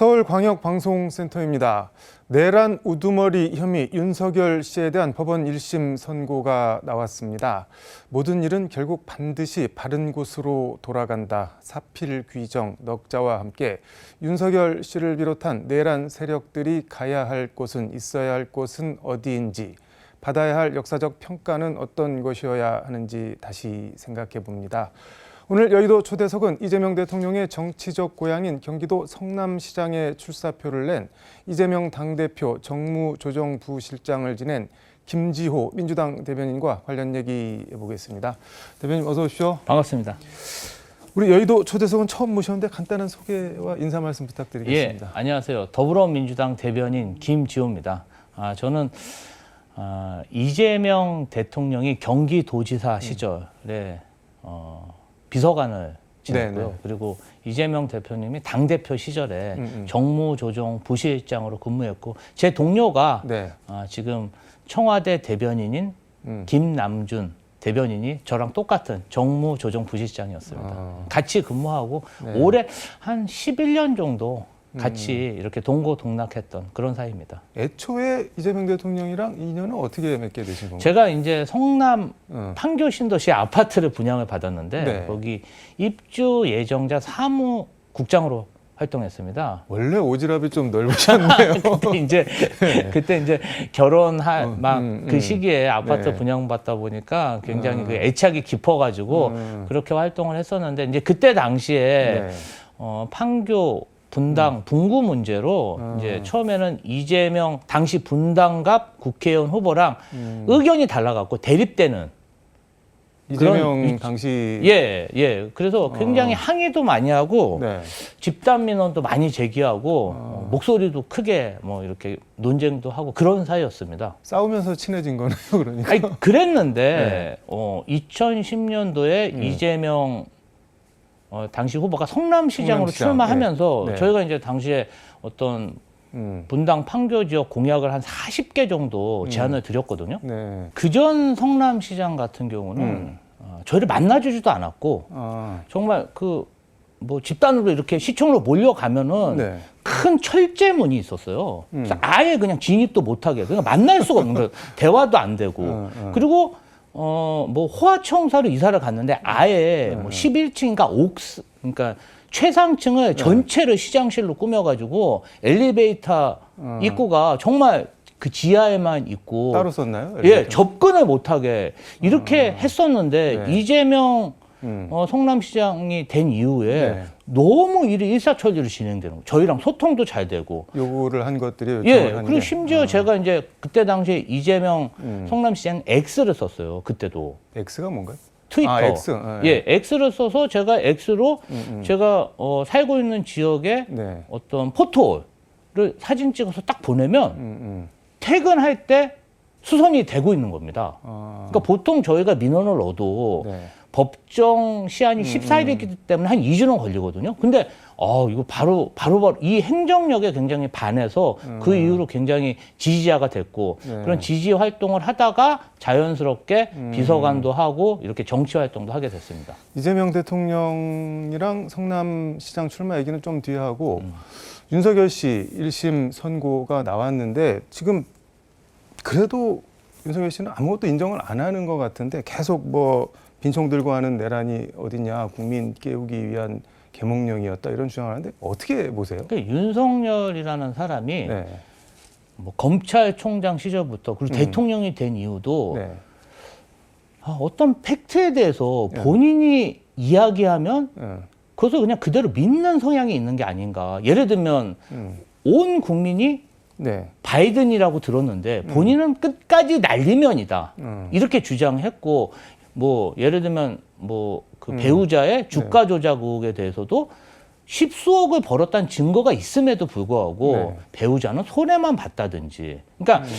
서울광역방송센터입니다. 내란 우두머리 혐의 윤석열 씨에 대한 법원 1심 선고가 나왔습니다. 모든 일은 결국 반드시 바른 곳으로 돌아간다. 사필 규정 넉자와 함께 윤석열 씨를 비롯한 내란 세력들이 가야 할 곳은 있어야 할 곳은 어디인지 받아야 할 역사적 평가는 어떤 것이어야 하는지 다시 생각해 봅니다. 오늘 여의도 초대석은 이재명 대통령의 정치적 고향인 경기도 성남시장에 출사표를 낸 이재명 당대표 정무조정부실장을 지낸 김지호 민주당 대변인과 관련 얘기 해 보겠습니다. 대변인 어서 오십시오. 반갑습니다. 우리 여의도 초대석은 처음 모셨는데 간단한 소개와 인사 말씀 예, 부탁드리겠습니다. 안녕하세요. 더불어민주당 대변인 김지호입니다. 아, 저는 아, 이재명 대통령이 경기도지사 음. 시절에 어, 비서관을 지냈고요. 네네. 그리고 이재명 대표님이 당 대표 시절에 음, 음. 정무조정 부실장으로 근무했고 제 동료가 네. 아, 지금 청와대 대변인인 음. 김남준 대변인이 저랑 똑같은 정무조정 부실장이었습니다. 아. 같이 근무하고 네. 올해 한 11년 정도 같이 이렇게 동고동락했던 그런 사이입니다. 애초에 이재명 대통령이랑 인연은 어떻게 맺게 되신 건가요? 제가 이제 성남 어. 판교 신도시 아파트를 분양을 받았는데 네. 거기 입주 예정자 사무국장으로 활동했습니다. 원래 오지랖이 좀 넓으셨네요. 그때 이제 그때 이제 결혼할 어, 막 음, 그 음. 시기에 아파트 네. 분양받다 보니까 굉장히 어. 그 애착이 깊어가지고 음. 그렇게 활동을 했었는데 이제 그때 당시에 네. 어, 판교 분당 분구 문제로 음. 이제 처음에는 이재명 당시 분당갑 국회의원 후보랑 음. 의견이 달라갖고 대립되는 이재명 그런 당시 예, 예. 그래서 굉장히 어. 항의도 많이 하고 네. 집단 민원도 많이 제기하고 어. 어, 목소리도 크게 뭐 이렇게 논쟁도 하고 그런 사이였습니다. 싸우면서 친해진 거네요, 그러니까. 아니 그랬는데 네. 어 2010년도에 음. 이재명 어, 당시 후보가 성남시장으로 성남시장, 출마하면서 네. 네. 저희가 이제 당시에 어떤 음. 분당 판교 지역 공약을 한 40개 정도 제안을 드렸거든요. 네. 그전 성남시장 같은 경우는 음. 어, 저희를 만나주지도 않았고 아. 정말 그 뭐 집단으로 이렇게 시청으로 몰려가면은 네. 큰 철제문이 있었어요. 음. 그래서 아예 그냥 진입도 못하게 그냥 만날 수가 없는 거예요. 대화도 안 되고 어, 어. 그리고 어 뭐 호화청사로 이사를 갔는데 아예 뭐 11층인가 옥스 그러니까 최상층을 전체를 시장실로 꾸며가지고 엘리베이터 어. 입구가 정말 그 지하에만 있고 따로 썼나요? 예 엘리베이터? 접근을 못하게 이렇게 했었는데 네. 이재명 음. 어, 성남시장이 된 이후에 네. 너무 일이 일사천리로 진행되는 거예요. 저희랑 소통도 잘 되고. 요구를 한 것들이 예, 한 그리고 게. 심지어 제가 이제 그때 당시에 이재명 음. 성남시장 X를 썼어요. 그때도. X가 뭔가요? 트위터. 아, X. 아, 예, X를 써서 제가 X로 음, 음. 제가 어, 살고 있는 지역에 네. 어떤 포토를 사진 찍어서 딱 보내면 음, 음. 퇴근할 때 수선이 되고 있는 겁니다. 아. 그러니까 보통 저희가 민원을 얻어 네. 법정 음, 시한이 14일이기 때문에 한 2주는 걸리거든요. 근데 어 이거 바로 바로 바로 이 행정력에 굉장히 반해서 그 이후로 굉장히 지지자가 됐고 음. 네. 그런 지지 활동을 하다가 자연스럽게 음. 비서관도 하고 이렇게 정치 활동도 하게 됐습니다. 이재명 대통령이랑 성남시장 출마 얘기는 좀 뒤에 하고 음. 윤석열 씨 1심 선고가 나왔는데 지금 그래도 윤석열 씨는 아무것도 인정을 안 하는 것 같은데 계속 뭐 빈총 들고 하는 내란이 어딨냐 국민 깨우기 위한 계몽령이었다 이런 주장을 하는데 어떻게 보세요? 그러니까 윤석열이라는 사람이 네. 뭐 검찰총장 시절부터 그리고 음. 대통령이 된 이유도 네. 아, 어떤 팩트에 대해서 네. 본인이 이야기하면 네. 그것을 그냥 그대로 믿는 성향이 있는 게 아닌가. 예를 들면 음. 온 국민이 네. 바이든이라고 들었는데 본인은 끝까지 날리면이다. 음. 이렇게 주장했고 뭐 예를 들면 뭐그 음. 배우자의 주가 조작 의혹에 대해서도 십수억을 벌었다는 증거가 있음에도 불구하고 네. 배우자는 손해만 봤다든지. 그러니까 음.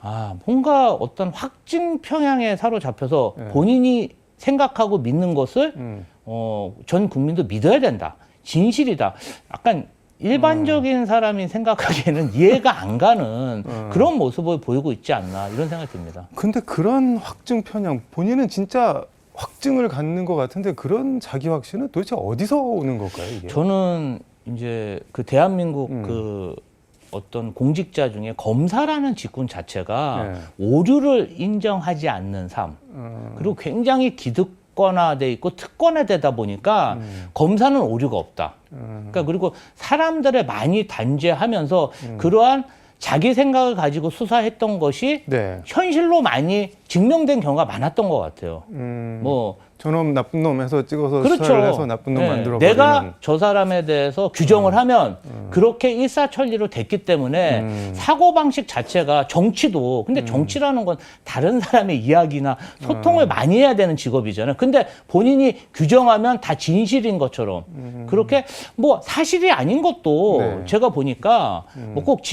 아 뭔가 어떤 확증 평양에 사로잡혀서 네. 본인이 생각하고 믿는 것을 음. 어, 전 국민도 믿어야 된다. 진실이다. 약간 일반적인 사람이 생각하기에는 이해가 안 가는 음. 그런 모습을 보이고 있지 않나 이런 생각이 듭니다. 근데 그런 확증 편향 본인은 진짜 확증을 갖는 것 같은데 그런 자기 확신은 도대체 어디서 오는 걸까요 이게? 저는 이제 그 대한민국 음. 그 어떤 공직자 중에 검사라는 직군 자체가 네. 오류를 인정하지 않는 삶 어, 그리고 굉장히 기득 권화돼 있고 특권화되다 보니까 음. 검사는 오류가 없다. 음, 그러니까 그리고 사람들을 많이 단죄하면서 그러한 자기 생각을 가지고 수사했던 것이 네. 현실로 많이 증명된 경우가 많았던 것 같아요. 음, 뭐 저놈 나쁜 놈 해서 찍어서 그렇죠. 수사를 해서 나쁜 놈 네. 만들어 내가. 저 사람에 대해서 규정을 하면 그렇게 일사천리로 됐기 때문에 음. 사고 방식 자체가 정치도 근데 정치라는 건 다른 사람의 이야기나 소통을 음. 많이 해야 되는 직업이잖아요. 근데 본인이 규정하면 다 진실인 것처럼 그렇게 뭐 사실이 아닌 것도 네. 제가 보니까 뭐 꼭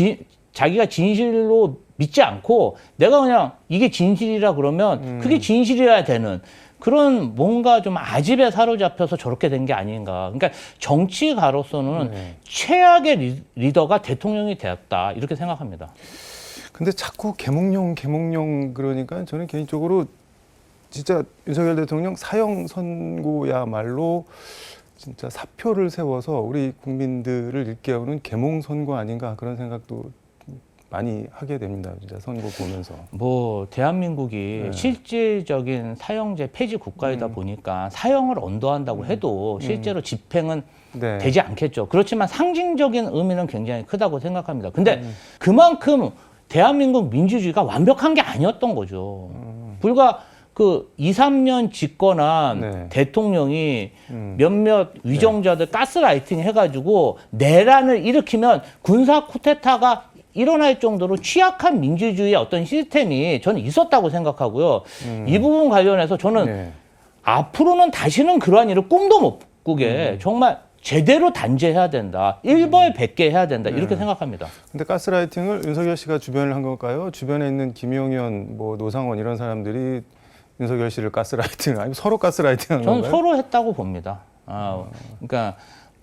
자기가 진실로 믿지 않고 내가 그냥 이게 진실이라 그러면 음. 그게 진실이어야 되는 그런 뭔가 좀 아집에 사로잡혀서 저렇게 된 게 아닌가. 그러니까 정치가로서는 네. 최악의 리, 리더가 대통령이 되었다. 이렇게 생각합니다. 근데 자꾸 개몽룡 개몽룡 그러니까 저는 개인적으로 진짜 윤석열 대통령 사형 선고야말로 진짜 사표를 세워서 우리 국민들을 일깨우는 개몽 선고 아닌가 그런 생각도 많이 하게 됩니다. 진짜 선고 보면서. 뭐 대한민국이 네. 실질적인 사형제 폐지 국가이다 음. 보니까 사형을 언도한다고 해도 실제로 집행은 네. 되지 않겠죠. 그렇지만 상징적인 의미는 굉장히 크다고 생각합니다. 근데 음. 그만큼 대한민국 민주주의가 완벽한 게 아니었던 거죠. 음. 불과 그 2, 3년 집권한 네. 대통령이 음. 몇몇 위정자들 가스라이팅 해가지고 내란을 일으키면 군사 쿠데타가 일어날 정도로 취약한 민주주의의 어떤 시스템이 저는 있었다고 생각하고요. 이 부분 관련해서 저는 음. 네. 앞으로는 다시는 그러한 일을 꿈도 못 꾸게 정말 제대로 단죄해야 된다. 일벌백계 해야 된다. 이렇게 생각합니다. 근데 가스라이팅을 윤석열 씨가 주변을 한 걸까요? 주변에 있는 김용현, 뭐 노상원 이런 사람들이 윤석열 씨를 가스라이팅 아니면 서로 가스라이팅 한 저는 건가요? 서로 했다고 봅니다. 아, 그러니까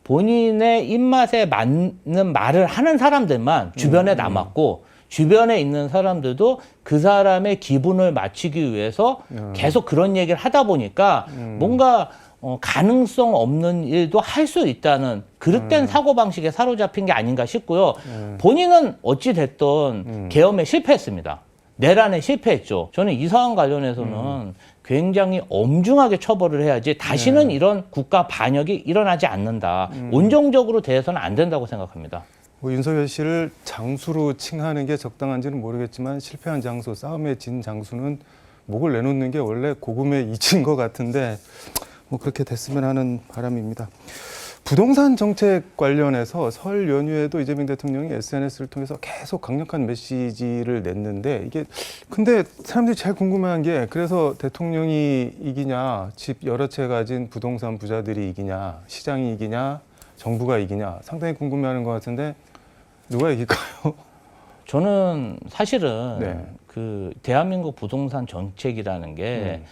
본인의 입맛에 맞는 말을 하는 사람들만 주변에 남았고 주변에 있는 사람들도 그 사람의 기분을 맞추기 위해서 계속 그런 얘기를 하다 보니까 뭔가 어, 가능성 없는 일도 할 수 있다는 그릇된 사고 방식에 사로잡힌 게 아닌가 싶고요. 본인은 어찌 됐든 계엄에 실패했습니다. 내란에 실패했죠. 저는 이 사안 관련해서는 굉장히 엄중하게 처벌을 해야지 다시는 이런 국가 반역이 일어나지 않는다. 온정적으로 대해서는 안 된다고 생각합니다. 뭐 윤석열 씨를 장수로 칭하는 게 적당한지는 모르겠지만 실패한 장수, 싸움에 진 장수는 목을 내놓는 게 원래 고금에 이친 것 같은데 뭐 그렇게 됐으면 하는 바람입니다. 부동산 정책 관련해서 설 연휴에도 이재명 대통령이 SNS를 통해서 계속 강력한 메시지를 냈는데 이게 근데 사람들이 제일 궁금해한 게 그래서 대통령이 이기냐 집 여러 채 가진 부동산 부자들이 이기냐 시장이 이기냐 정부가 이기냐 상당히 궁금해하는 것 같은데 누가 이길까요? 저는 사실은 네. 그 대한민국 부동산 정책이라는 게 음.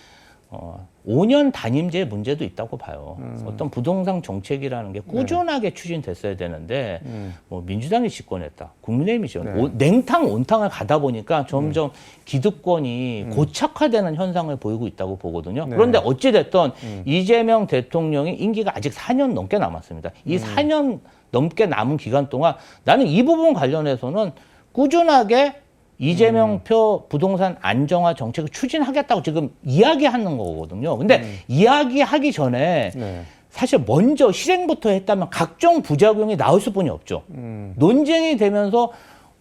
어, 5년 단임제 문제도 있다고 봐요. 음. 어떤 부동산 정책이라는 게 꾸준하게 추진됐어야 되는데 음. 뭐 민주당이 집권했다, 국민의힘이 집권, 네. 오- 냉탕 온탕을 가다 보니까 점점 기득권이 고착화되는 현상을 보이고 있다고 보거든요. 네. 그런데 어찌 됐든 음. 이재명 대통령이 임기가 아직 4년 넘게 남았습니다. 이 4년 넘게 남은 기간 동안 나는 이 부분 관련해서는 꾸준하게 이재명 표 부동산 안정화 정책을 추진하겠다고 지금 이야기하는 거거든요. 근데 이야기하기 전에 네. 사실 먼저 실행부터 했다면 각종 부작용이 나올 수뿐이 없죠. 음. 논쟁이 되면서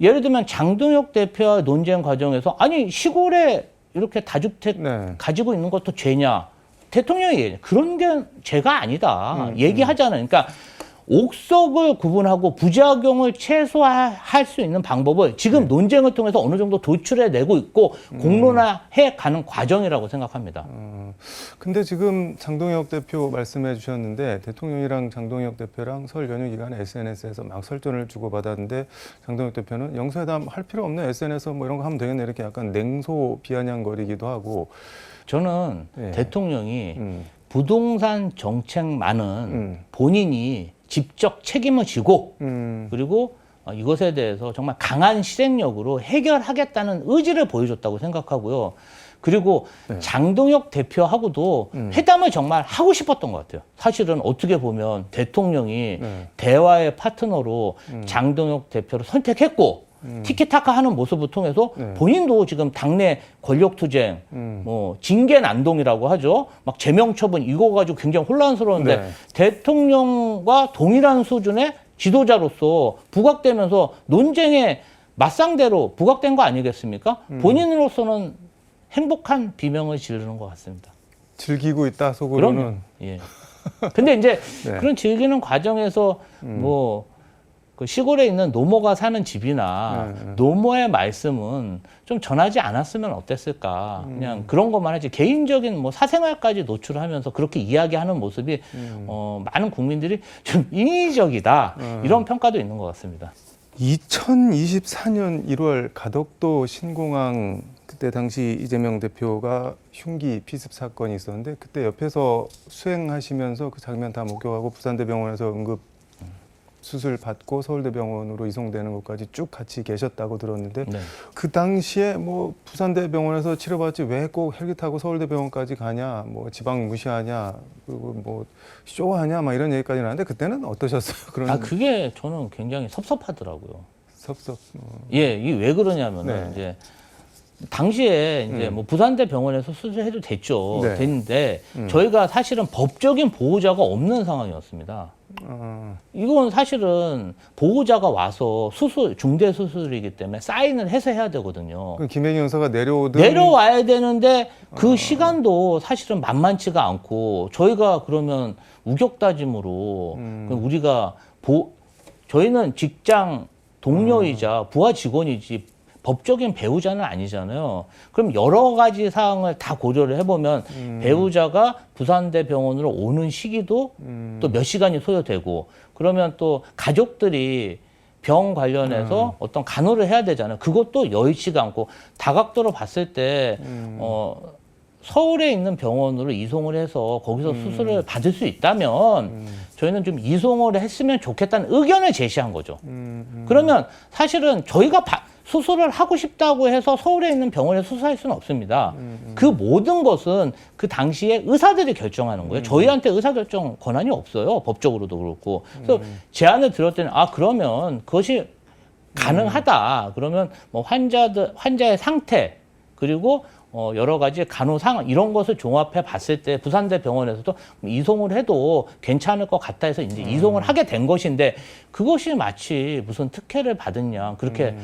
예를 들면 장동혁 대표와 논쟁 과정에서 아니 시골에 이렇게 다주택 네. 가지고 있는 것도 죄냐? 대통령이. 그런 게 죄가 아니다. 얘기하잖아요. 그러니까 옥석을 구분하고 부작용을 최소화할 수 있는 방법을 지금 논쟁을 통해서 어느 정도 도출해 내고 있고 공론화해 가는 과정이라고 생각합니다. 어, 근데 지금 장동혁 대표 말씀해 주셨는데 대통령이랑 장동혁 대표랑 설 연휴 기간에 SNS에서 막 설전을 주고받았는데 장동혁 대표는 영수회담 할 필요 없네 SNS 뭐 이런 거 하면 되겠네 이렇게 약간 냉소 비아냥거리기도 하고 저는 네. 대통령이 음, 부동산 정책만은 음. 본인이 직접 책임을 지고 음, 그리고 어, 이것에 대해서 정말 강한 실행력으로 해결하겠다는 의지를 보여줬다고 생각하고요. 그리고 네. 장동혁 대표하고도 음. 회담을 정말 하고 싶었던 것 같아요. 사실은 어떻게 보면 대통령이 네. 대화의 파트너로 음. 장동혁 대표를 선택했고 티키타카 하는 모습을 통해서 네. 본인도 지금 당내 권력 투쟁, 음. 뭐 징계 난동이라고 하죠. 막 제명 처분 이거 가지고 굉장히 혼란스러운데 네. 대통령과 동일한 수준의 지도자로서 부각되면서 논쟁의 맞상대로 부각된 거 아니겠습니까? 음. 본인으로서는 행복한 비명을 지르는 것 같습니다. 즐기고 있다 속으로는. 그럼요. 예. 근데 이제 네. 그런 즐기는 과정에서 음. 뭐, 그 시골에 있는 노모가 사는 집이나 네, 네. 노모의 말씀은 좀 전하지 않았으면 어땠을까. 음. 그냥 그런 것만 하지. 개인적인 뭐 사생활까지 노출하면서 그렇게 이야기하는 모습이 음. 어, 많은 국민들이 좀 인위적이다. 음. 이런 평가도 있는 것 같습니다. 2024년 1월 가덕도 신공항 그때 당시 이재명 대표가 흉기 피습 사건이 있었는데 그때 옆에서 수행하시면서 그 장면 다 목격하고 부산대병원에서 응급 수술 받고 서울대병원으로 이송되는 것까지 쭉 같이 계셨다고 들었는데 네. 그 당시에 뭐 부산대병원에서 치료받지 왜 꼭 헬기 타고 서울대병원까지 가냐 뭐 지방 무시하냐 그리고 뭐 쇼하냐 막 이런 얘기까지 나는데 그때는 어떠셨어요? 그런 아, 그게 저는 굉장히 섭섭하더라고요. 섭섭 어. 예, 이게 왜 그러냐면은 네. 이제 이제 당시에 이제 음. 뭐 부산대 병원에서 수술해도 됐죠. 네. 됐는데 음. 저희가 사실은 법적인 보호자가 없는 상황이었습니다. 어, 이건 사실은 보호자가 와서 수술 중대 수술이기 때문에 사인을 해서 해야 되거든요. 그 김혜경 여사가 내려오든 내려와야 되는데 그 어. 시간도 사실은 만만치가 않고 저희가 그러면 우격다짐으로 음. 그 우리가 보 저희는 직장 동료이자 부하 직원이지 법적인 배우자는 아니잖아요. 그럼 여러 가지 사항을 다 고려를 해보면 음. 배우자가 부산대 병원으로 오는 시기도 음, 또몇 시간이 소요되고 그러면 또 가족들이 병 관련해서 어떤 간호를 해야 되잖아요. 그것도 여의치가 않고 다각도로 봤을 때 음. 어, 서울에 있는 병원으로 이송을 해서 거기서 수술을 받을 수 있다면 음, 저희는 좀 이송을 했으면 좋겠다는 의견을 제시한 거죠. 음, 음. 그러면 사실은 저희가 바- 수술을 하고 싶다고 해서 서울에 있는 병원에 수술할 수는 없습니다. 음, 그 모든 것은 그 당시에 의사들이 결정하는 거예요. 저희한테 의사결정 권한이 없어요. 법적으로도 그렇고. 그래서 제안을 들었더니 아 그러면 그것이 가능하다. 그러면 뭐 환자들 환자의 상태 그리고 어 여러 가지 간호 상황 이런 것을 종합해 봤을 때 부산대 병원에서도 이송을 해도 괜찮을 것 같다 해서 이제 이송을 하게 된 것인데 그것이 마치 무슨 특혜를 받았냐 그렇게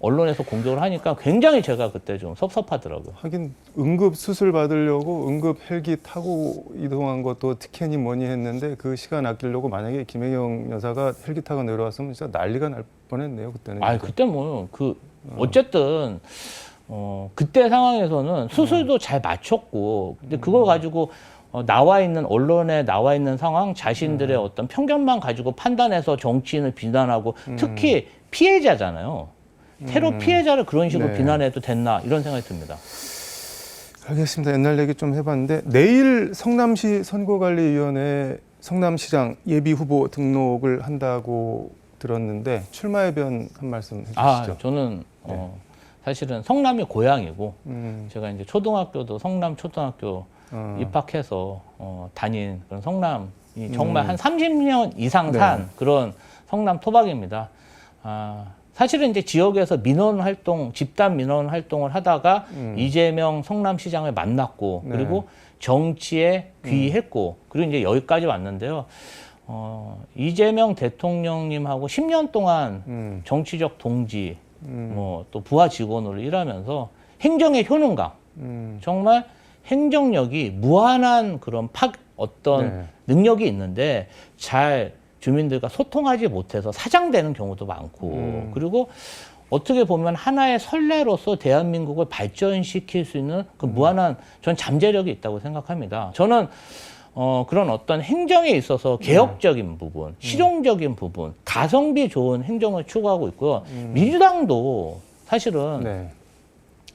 언론에서 공격을 하니까 굉장히 제가 그때 좀 섭섭하더라고요. 하긴 응급 수술 받으려고 응급 헬기 타고 이동한 것도 특혜니 뭐니 했는데 그 시간 아끼려고 만약에 김혜경 여사가 헬기 타고 내려왔으면 진짜 난리가 날 뻔했네요 그때는. 아 그때 뭐 그 어쨌든 어 그때 상황에서는 수술도 잘 맞췄고 근데 그걸 가지고 어, 나와 있는 언론에 나와 있는 상황 자신들의 어떤 편견만 가지고 판단해서 정치인을 비난하고 특히 피해자잖아요. 테러 음. 피해자를 그런 식으로 네. 비난해도 됐나 이런 생각이 듭니다. 알겠습니다. 옛날 얘기 좀 해봤는데 내일 성남시 선거관리위원회 성남시장 예비 후보 등록을 한다고 들었는데 출마 해변 한 말씀 아 해주시죠. 저는 어, 사실은 성남이 고향이고 음, 제가 이제 초등학교도 성남 초등학교 어, 입학해서 어, 다닌 그런 성남이 정말 음. 한 30년 이상 네. 산 그런 성남 토박입니다. 아, 사실은 이제 지역에서 민원 활동, 집단 민원 활동을 하다가 음. 이재명 성남시장을 만났고 네. 그리고 정치에 귀했고 그리고 이제 여기까지 왔는데요. 어, 이재명 대통령님하고 10년 동안 음, 정치적 동지, 음, 뭐 또 부하 직원으로 일하면서 행정의 효능감, 음, 정말 행정력이 무한한 그런 파 어떤 네. 능력이 있는데 잘 주민들과 소통하지 못해서 사장되는 경우도 많고 음. 그리고 어떻게 보면 하나의 선례로서 대한민국을 발전시킬 수 있는 그 무한한 전 잠재력이 있다고 생각합니다. 저는 어, 그런 어떤 행정에 있어서 개혁적인 부분, 실용적인 부분, 가성비 좋은 행정을 추구하고 있고요. 민주당도 사실은 네.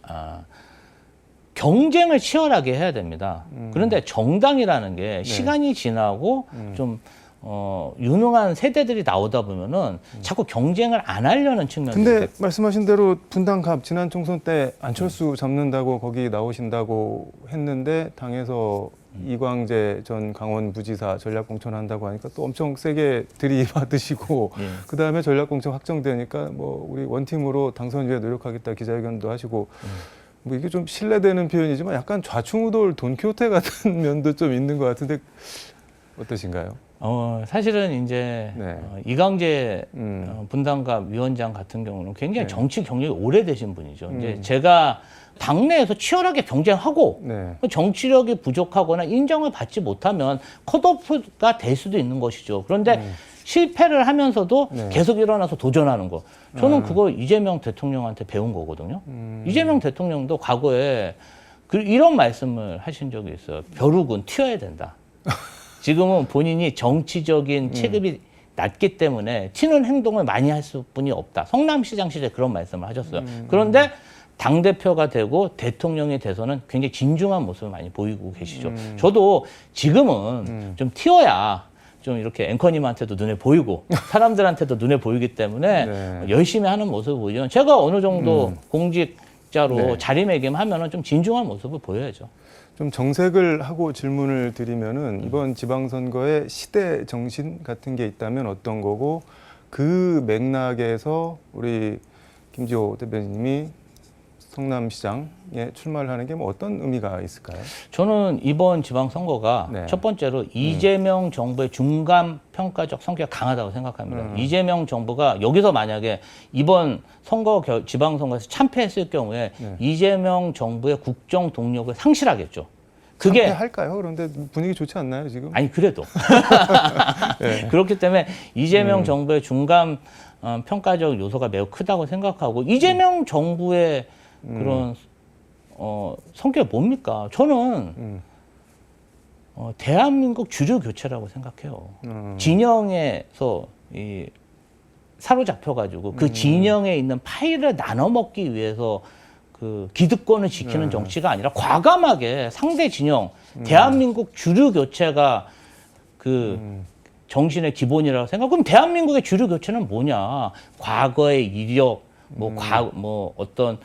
아, 경쟁을 치열하게 해야 됩니다. 음. 그런데 정당이라는 게 시간이 지나고 음. 좀 어, 유능한 세대들이 나오다 보면은 자꾸 경쟁을 안 하려는 측면이 근데 있고 말씀하신 대로 분당갑 지난 총선 때 안철수 잡는다고 거기 나오신다고 했는데 당에서 이광재 전 강원부지사 전략공천 한다고 하니까 또 엄청 세게 들이받으시고 예. 그 다음에 전략공천 확정되니까 뭐 우리 원팀으로 당선 위해 노력하겠다 기자회견도 하시고 뭐 이게 좀 신뢰되는 표현이지만 약간 좌충우돌 돈키호테 같은 면도 좀 있는 것 같은데 어떠신가요? 어, 사실은 이제 네. 어, 이광재 음. 어, 분당갑 위원장 같은 경우는 굉장히 네. 정치 경력이 오래되신 분이죠. 이제 음. 제가 당내에서 치열하게 경쟁하고 네. 그 정치력이 부족하거나 인정을 받지 못하면 컷오프가 될 수도 있는 것이죠. 그런데 실패를 하면서도 네. 계속 일어나서 도전하는 거. 저는 그거 이재명 대통령한테 배운 거거든요. 음. 이재명 대통령도 과거에 그 이런 말씀을 하신 적이 있어요. 벼룩은 튀어야 된다. 지금은 본인이 정치적인 체급이 낮기 때문에 튀는 행동을 많이 할 수뿐이 없다. 성남시장 시절에 그런 말씀을 하셨어요. 그런데 당 대표가 되고 대통령이 돼서는 굉장히 진중한 모습을 많이 보이고 계시죠. 저도 지금은 좀 튀어야 좀 이렇게 앵커님한테도 눈에 보이고 사람들한테도 눈에 보이기 때문에 네. 열심히 하는 모습을 보이죠. 제가 어느 정도 공직자로 네. 자리매김하면은 좀 진중한 모습을 보여야죠. 좀 정색을 하고 질문을 드리면은 이번 지방선거에 시대 정신 같은 게 있다면 어떤 거고 그 맥락에서 우리 김지호 대변인님이 성남시장에 출마를 하는 게 뭐 어떤 의미가 있을까요? 저는 이번 지방선거가 네. 첫 번째로 이재명 정부의 중간 평가적 성격이 강하다고 생각합니다. 음. 이재명 정부가 여기서 만약에 이번 선거 결- 지방선거에서 참패했을 경우에 네. 이재명 정부의 국정 동력을 상실하겠죠. 그게 할까요? 그런데 분위기 좋지 않나요 지금? 아니 그래도 네. 그렇기 때문에 이재명 음. 정부의 중간 어, 평가적 요소가 매우 크다고 생각하고 이재명 정부의 그런 어, 성격이 뭡니까? 저는 음, 어, 대한민국 주류 교체라고 생각해요. 음, 진영에서 이 사로잡혀가지고 그 진영에 있는 파일을 나눠 먹기 위해서 그 기득권을 지키는 정치가 아니라 과감하게 상대 진영, 대한민국 주류 교체가 그 음, 정신의 기본이라고 생각. 그럼 대한민국의 주류 교체는 뭐냐? 과거의 이력, 뭐, 과, 뭐, 어떤,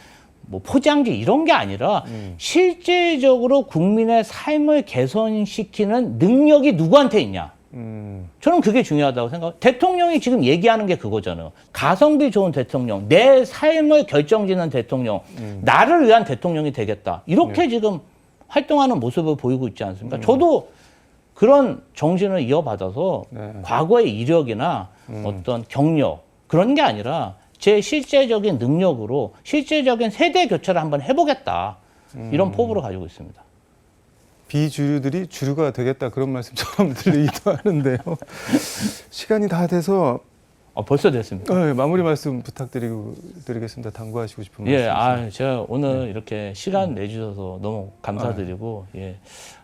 뭐, 포장지 이런 게 아니라 실질적으로 국민의 삶을 개선시키는 능력이 누구한테 있냐? 음, 저는 그게 중요하다고 생각. 대통령이 지금 얘기하는 게 그거잖아요. 가성비 좋은 대통령, 내 삶을 결정짓는 대통령, 나를 위한 대통령이 되겠다. 이렇게 지금 활동하는 모습을 보이고 있지 않습니까? 저도 그런 정신을 이어받아서 네. 과거의 이력이나 어떤 경력 그런 게 아니라 제 실제적인 능력으로 실제적인 세대 교체를 한번 해보겠다. 이런 포부를 가지고 있습니다. 비주류들이 주류가 되겠다 그런 말씀처럼 들리기도 하는데요. 시간이 다 돼서 어, 벌써 됐습니다. 어, 마무리 말씀 부탁드리고 드리겠습니다. 당부하시고 싶은 말씀. 예, 아, 제가 오늘 네. 이렇게 시간 내주셔서 너무 감사드리고, 아. 예.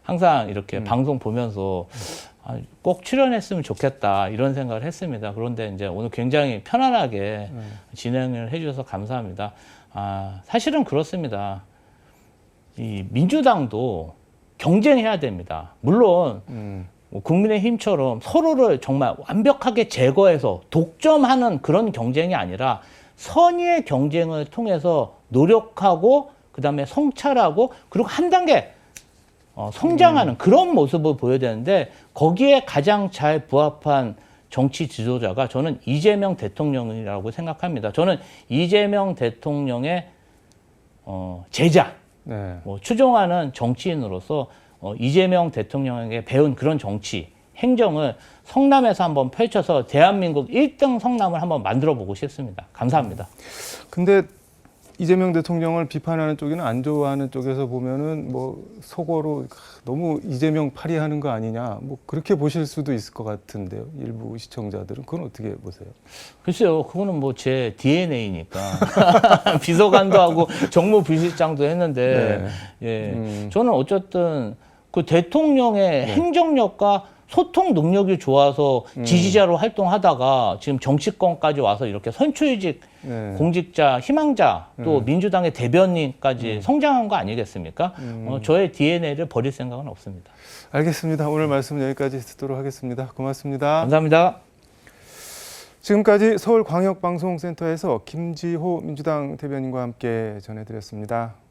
항상 이렇게 음. 방송 보면서 아, 꼭 출연했으면 좋겠다, 이런 생각을 했습니다. 그런데 이제 오늘 굉장히 편안하게 네. 진행을 해주셔서 감사합니다. 아, 사실은 그렇습니다. 이 민주당도 경쟁해야 됩니다. 물론 음, 뭐 국민의힘처럼 서로를 정말 완벽하게 제거해서 독점하는 그런 경쟁이 아니라 선의의 경쟁을 통해서 노력하고 그다음에 성찰하고 그리고 한 단계 어, 성장하는 그런 모습을 보여야 되는데 거기에 가장 잘 부합한 정치 지도자가 저는 이재명 대통령이라고 생각합니다. 저는 이재명 대통령의 어, 제자, 네. 뭐 추종하는 정치인으로서 어, 이재명 대통령에게 배운 그런 정치 행정을 성남에서 한번 펼쳐서 대한민국 1등 성남을 한번 만들어 보고 싶습니다. 감사합니다. 근데 이재명 대통령을 비판하는 쪽이나 안 좋아하는 쪽에서 보면은 뭐 속어로 너무 이재명 파리하는 거 아니냐 뭐 그렇게 보실 수도 있을 것 같은데요. 일부 시청자들은 그건 어떻게 보세요? 글쎄요, 그거는 뭐 제 DNA니까 비서관도 하고 정무부실장도 했는데 예, 음. 저는 어쨌든 그 대통령의 행정력과 소통 능력이 좋아서 지지자로 활동하다가 지금 정치권까지 와서 이렇게 선출직 네. 공직자, 희망자 또 민주당의 대변인까지 성장한 거 아니겠습니까? 어, 저의 DNA를 버릴 생각은 없습니다. 알겠습니다. 오늘 말씀 여기까지 듣도록 하겠습니다. 고맙습니다. 감사합니다. 지금까지 서울광역방송센터에서 김지호 민주당 대변인과 함께 전해드렸습니다.